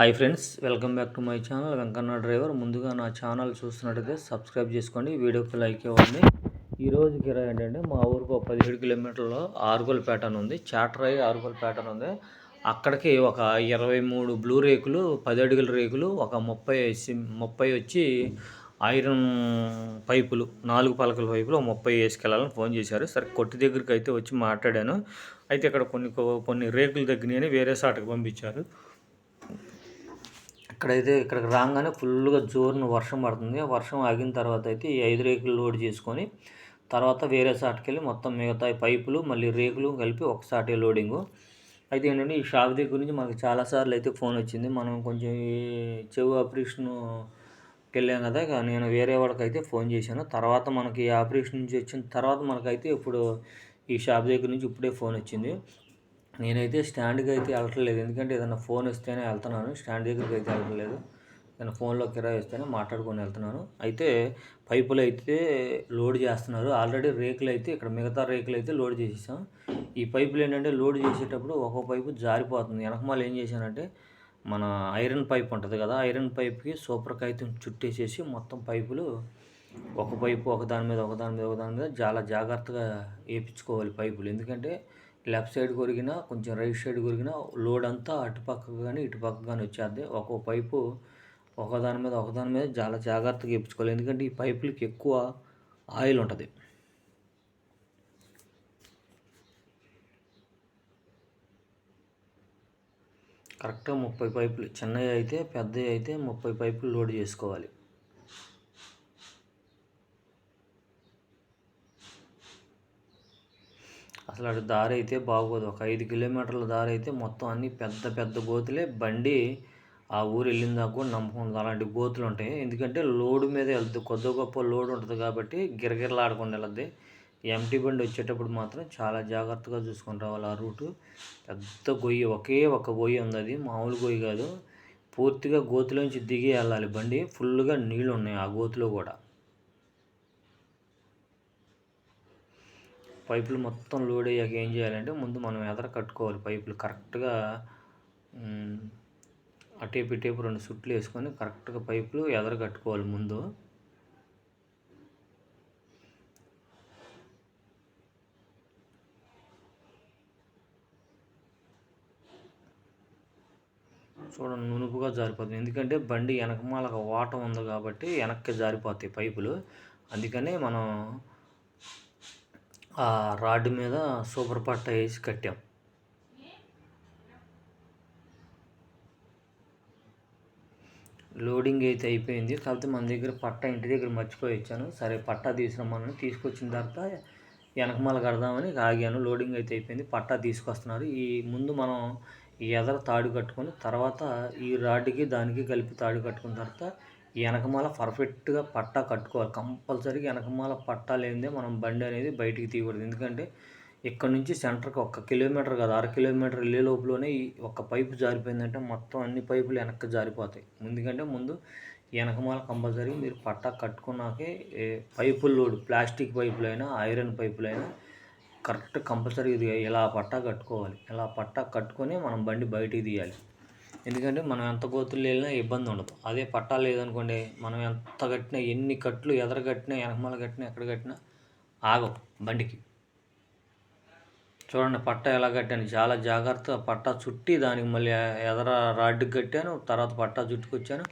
Hi friends welcome back to my channel Venkanna driver ముందుగా నా channel చూస్తున్నట్టయితే subscribe చేసుకోండి వీడియోకి లైక్ ఇవ్వండి. ఈ కిరా ఏంటంటే మా ఊరికి ఒక పదిహేడు కిలోమీటర్లో ఆరుగోల్ అని ఉంది చాటరాయి ఆరుగోల్ ప్యాటర్న్ ఉంది. అక్కడికి ఒక ఇరవై మూడు బ్లూ రేకులు పది అడుగుల రేకులు ఒక ముప్పై ముప్పై వచ్చి ఐరన్ పైపులు నాలుగు పలకల పైపులు ఒక ముప్పై వేసుకెళ్ళాలని ఫోన్ చేశారు. సరే కొట్టి దగ్గరికి అయితే వచ్చి మాట్లాడాను. అయితే ఇక్కడ కొన్ని కొన్ని రేకులు తగ్గినాయని వేరే సాటకు పంపించారు. ఇక్కడైతే ఇక్కడికి రాగానే ఫుల్గా జోరును వర్షం పడుతుంది. వర్షం ఆగిన తర్వాత అయితే ఈ ఐదు రేకులు లోడ్ చేసుకొని తర్వాత వేరే సాటుకెళ్ళి మొత్తం మిగతా పైపులు మళ్ళీ రేకులు కలిపి ఒకసారి లోడింగు. అయితే ఏంటంటే ఈ షాప్ దగ్గర నుంచి మనకు చాలాసార్లు అయితే ఫోన్ వచ్చింది. మనం కొంచెం చెవు ఆపరేషన్ వెళ్ళాం కదా నేను వేరే వాళ్ళకి అయితే ఫోన్ చేశాను. తర్వాత మనకి ఈ ఆపరేషన్ నుంచి వచ్చిన తర్వాత మనకైతే ఇప్పుడు ఈ షాప్ దగ్గర నుంచి ఇప్పుడే ఫోన్ వచ్చింది. నేనైతే స్టాండ్కి అయితే వెళ్ళట్లేదు. ఎందుకంటే ఏదైనా ఫోన్ ఇస్తేనే వెళ్తున్నాను. స్టాండ్ దగ్గరికి అయితే వెళ్ళట్లేదు. నేను ఫోన్లో కిరాయి ఇస్తేనే మాట్లాడుకొని వెళ్తున్నాను. అయితే పైపులు అయితే లోడ్ చేస్తున్నారు. ఆల్రెడీ రేకులు అయితే ఇక్కడ మిగతా రేకులు అయితే లోడ్ చేసేసాం. ఈ పైపులు ఏంటంటే లోడ్ చేసేటప్పుడు ఒక్కో పైపు జారిపోతుంది. వెనకమాల ఏం చేశానంటే మన ఐరన్ పైప్ ఉంటుంది కదా ఐరన్ పైప్కి సూపర్ కాగితం చుట్టేసేసి మొత్తం పైపులు ఒక పైపు ఒక దాని మీద ఒక దాని మీద ఒక దాని మీద చాలా జాగ్రత్తగా వేయించుకోవాలి పైపులు. ఎందుకంటే లెఫ్ట్ సైడ్ కొరిగినా కొంచెం రైట్ సైడ్ కొరిగినా లోడ్ అంతా అటుపక్క కానీ ఇటుపక్క కానీ వచ్చేద్ది. ఒక్కో పైపు ఒకదాని మీద ఒకదాని మీద చాలా జాగ్రత్తగా వేయించుకోవాలి ఎందుకంటే ఈ పైపులకి ఎక్కువ ఆయిల్ ఉంటుంది. కరెక్ట్గా ముప్పై పైపులు చిన్నవి అయితే పెద్దవి అయితే ముప్పై పైపులు లోడ్ చేసుకోవాలి. అసలు అటు దారి అయితే బాగోదు. ఒక ఐదు కిలోమీటర్ల దారి అయితే మొత్తం అన్ని పెద్ద పెద్ద గోతులే. బండి ఆ ఊరు వెళ్ళిన దాకా కూడా నమ్మకం అలాంటి గోతులు ఉంటాయి. ఎందుకంటే లోడు మీద వెళ్తుంది కొద్ది గొప్ప లోడ్ ఉంటుంది కాబట్టి గిరగిరలాడకుండా వెళ్ళద్ది. ఎంటీ బండి వచ్చేటప్పుడు మాత్రం చాలా జాగ్రత్తగా చూసుకొని రావాలి ఆ రూటు. పెద్ద గొయ్యి ఒకే ఒక గొయ్యి ఉంది అది. మామూలు గొయ్యి కాదు. పూర్తిగా గోతులోంచి దిగి వెళ్ళాలి బండి. ఫుల్గా నీళ్ళు ఉన్నాయి ఆ గోతులో కూడా. పైపులు మొత్తం లోడ్ అయ్యాక ఏం చేయాలంటే ముందు మనం ఎదర కట్టుకోవాలి. పైపులు కరెక్ట్గా అటేపు ఇటేపు రెండు సుట్లు వేసుకొని కరెక్ట్గా పైపులు ఎదర కట్టుకోవాలి ముందు. చూడండి నునుపుగా జారిపోతుంది. ఎందుకంటే బండి వెనకమాల వాటం ఉంది కాబట్టి వెనక్కి జారిపోతాయి పైపులు. అందుకనే మనం ఆ రాడ్డు మీద సూపర్ పట్ట వేసి కట్టాం. లోడింగ్ అయితే అయిపోయింది. కాకపోతే మన దగ్గర పట్ట ఇంటి దగ్గర మర్చిపోయి వచ్చాను. సరే పట్టా తీసుకురమ్మని తీసుకొచ్చిన తర్వాత వెనకమాల కడదామని ఆగాను. లోడింగ్ అయితే అయిపోయింది. పట్టా తీసుకొస్తున్నారు. ఈ ముందు మనం ఈ ఎదర తాడు కట్టుకొని తర్వాత ఈ రాడ్కి దానికి కలిపి తాడు కట్టుకున్న తర్వాత వెనకమాల పర్ఫెక్ట్గా పట్టా కట్టుకోవాలి. కంపల్సరీగా వెనకమాల పట్టా లేనిదే మనం బండి అనేది బయటికి తీయకూడదు. ఎందుకంటే ఇక్కడ నుంచి సెంటర్కి ఒక కిలోమీటర్ కాదు అర కిలోమీటర్ వెళ్ళే లోపలనే ఈ ఒక్క పైపు జారిపోయిందంటే మొత్తం అన్ని పైపులు వెనక్కి జారిపోతాయి. ఎందుకంటే ముందు వెనకమాల కంపల్సరీ మీరు పట్టా కట్టుకున్నాకే పైపులు లోడు ప్లాస్టిక్ పైపులైనా ఐరన్ పైపులైనా కరెక్ట్ కంపల్సరీ ఇది ఇలా పట్టా కట్టుకోవాలి? ఇలా పట్టా కట్టుకొని మనం బండి బయటికి తీయాలి. ఎందుకంటే మనం ఎంత గోతులు వెళ్ళినా ఇబ్బంది ఉండదు. అదే పట్టా లేదనుకోండి మనం ఎంత కట్టినా ఎన్ని కట్లు ఎదర కట్టినా వెనకమాల కట్టినా ఎక్కడ కట్టినా ఆగవు బండికి. చూడండి పట్ట ఎలా కట్టాను. చాలా జాగ్రత్త పట్టా చుట్టి దానికి మళ్ళీ ఎదర రాడ్డుకి కట్టాను తర్వాత పట్టా చుట్టుకొచ్చాను.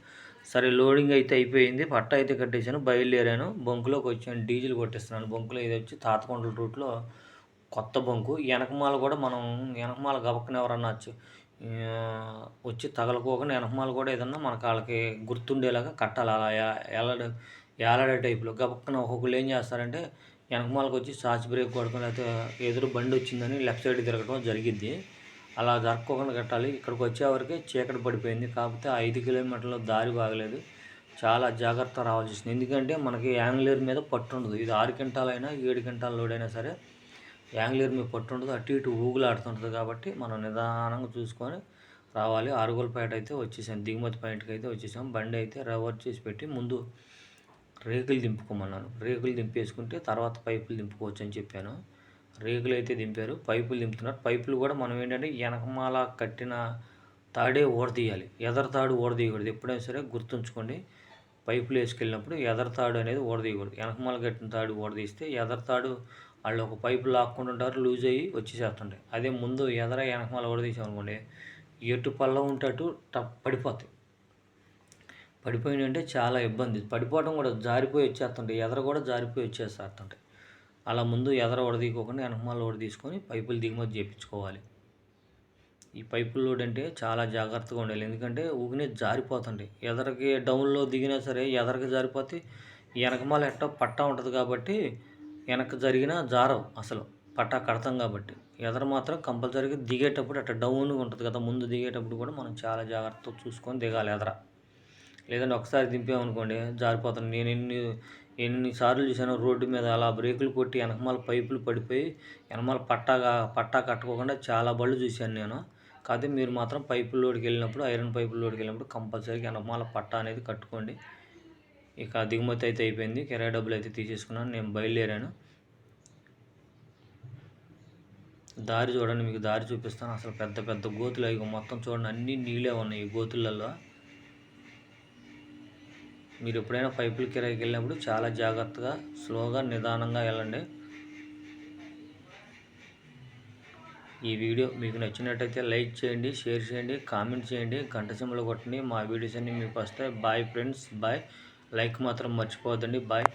సరే లోడింగ్ అయితే అయిపోయింది. పట్ట అయితే కట్టేశాను బయలుదేరాను. బొంకులోకి వచ్చాను డీజిల్ కొట్టిస్తున్నాను. బొంకులో ఇది వచ్చి తాతకొండల రూట్లో కొత్త బొంకు. వెనకమాల కూడా మనం వెనకమాల గబక్కన ఎవరన్నా వచ్చి తగలకోకుండా వెనకమాల కూడా ఏదన్నా మనకు వాళ్ళకి గుర్తుండేలాగా కట్టాలి. అలా ఏలాడే ఏలాడే టైప్లో. గబక్కన ఒక్కొక్కరు ఏం చేస్తారంటే వెనకమాలకు వచ్చి సాచి బ్రేక్ కొడకం లేకపోతే ఎదురు బండి వచ్చిందని లెఫ్ట్ సైడ్ తిరగడం జరిగింది అలా జరగకోకుండా కట్టాలి. ఇక్కడికి వచ్చేవరకే చీకటి పడిపోయింది. కాకపోతే ఐదు కిలోమీటర్ల దారి బాగలేదు. చాలా జాగ్రత్త రావాల్సి ఎందుకంటే మనకి యాంగ్లేర్ మీద పట్టు ఉండదు ఇది ఆరు గంటలైనా ఏడు గంటల లోడైనా సరే యాంగ్లీర్ మీద పట్టు ఉండదు అటు ఇటు ఊగులాడుతుంటుంది కాబట్టి మనం నిదానంగా చూసుకొని రావాలి. ఆరుగోలపేట అయితే వచ్చేసాం దిగుమతి పాయింట్కి అయితే వచ్చేసాం. బండి అయితే రవర్ చేసి పెట్టి ముందు రేకులు దింపుకోమన్నాను. రేకులు దింపేసుకుంటే తర్వాత పైపులు దింపుకోవచ్చు అని చెప్పాను. రేకులు అయితే దింపారు పైపులు దింపుతున్నారు. పైపులు కూడా మనం ఏంటంటే వెనకమాల కట్టిన తాడే ఓడదీయాలి ఎదర తాడు ఓడదీయకూడదు ఎప్పుడైనా సరే గుర్తుంచుకోండి. పైపులు వేసుకెళ్ళినప్పుడు ఎదర తాడు అనేది ఓడదీయకూడదు వెనకమాల కట్టిన తాడు ఓడదీస్తే ఎదర తాడు వాళ్ళు ఒక పైపు లాక్కుంటుంటారు లూజ్ అయ్యి వచ్చేసేస్తుంటాయి. అదే ముందు ఎదర వెనకమాల ఓడదీసామనుకోండి ఎటు పళ్ళ ఉంటట్టు టప్ పడిపోతాయి. పడిపోయినంటే చాలా ఇబ్బంది. పడిపోవడం కూడా జారిపోయి వచ్చేస్తుంటాయి ఎదర కూడా జారిపోయి వచ్చేస్తుంటాయి అలా ముందు ఎదర ఓడదీయకోకుండా వెనకమాల ఓడ తీసుకొని పైపులు దిగుమతి చేయించుకోవాలి. ఈ పైపుల లోడ్ అంటే చాలా జాగ్రత్తగా ఉండాలి. ఎందుకంటే ఊగినే జారిపోతుంది ఎదరకి డౌన్లో దిగినా సరే ఎదరకి జారిపోతే వెనకమాల ఎట్టో పట్టా ఉంటుంది కాబట్టి వెనక్కి జరిగినా జారవు అసలు. పట్టా కడతాం కాబట్టి. ఎదర మాత్రం కంపల్సరీగా దిగేటప్పుడు అట్లా డౌన్గా ఉంటుంది కదా ముందు దిగేటప్పుడు కూడా మనం చాలా జాగ్రత్తగా చూసుకొని దిగాలి ఎదర. లేదంటే ఒకసారి దింపామనుకోండి జారిపోతాను నేను ఎన్ని ఎన్నిసార్లు చూసాను రోడ్డు మీద అలా బ్రేకులు కొట్టి వెనకమాల పైపులు పడిపోయి వెనకమాల పట్టాగా పట్టా కట్టుకోకుండా చాలా బళ్ళు చూశాను నేను. కాకపోతే మీరు మాత్రం పైపుల లోడికి వెళ్ళినప్పుడు ఐరన్ పైపుల లోడికి వెళ్ళినప్పుడు కంపల్సరీగా వెనకమాల పట్టా అనేది కట్టుకోండి. ఇక దిగుమతి అయితే అయిపోయింది. కిరాయి డబ్బులు అయితే తీసేసుకున్నాను. నేను బయలుదేరాను. దారి చూడండి మీకు దారి చూపిస్తాను. అసలు పెద్ద పెద్ద గోతులు అవి మొత్తం చూడండి అన్నీ నీళ్ళే ఉన్నాయి ఈ గోతులలో. మీరు ఎప్పుడైనా పైపుల కిరాయికి వెళ్ళినప్పుడు చాలా జాగ్రత్తగా స్లోగా నిదానంగా వెళ్ళండి. ఈ వీడియో మీకు నచ్చినట్టయితే లైక్ చేయండి షేర్ చేయండి కామెంట్ చేయండి గంట సింబలు కొట్టండి. మా వీడియోస్ అన్నీ మీకు వస్తాయి. Bye friends bye. లైక్ మాత్రం మర్చిపోవద్దండి. బాయ్.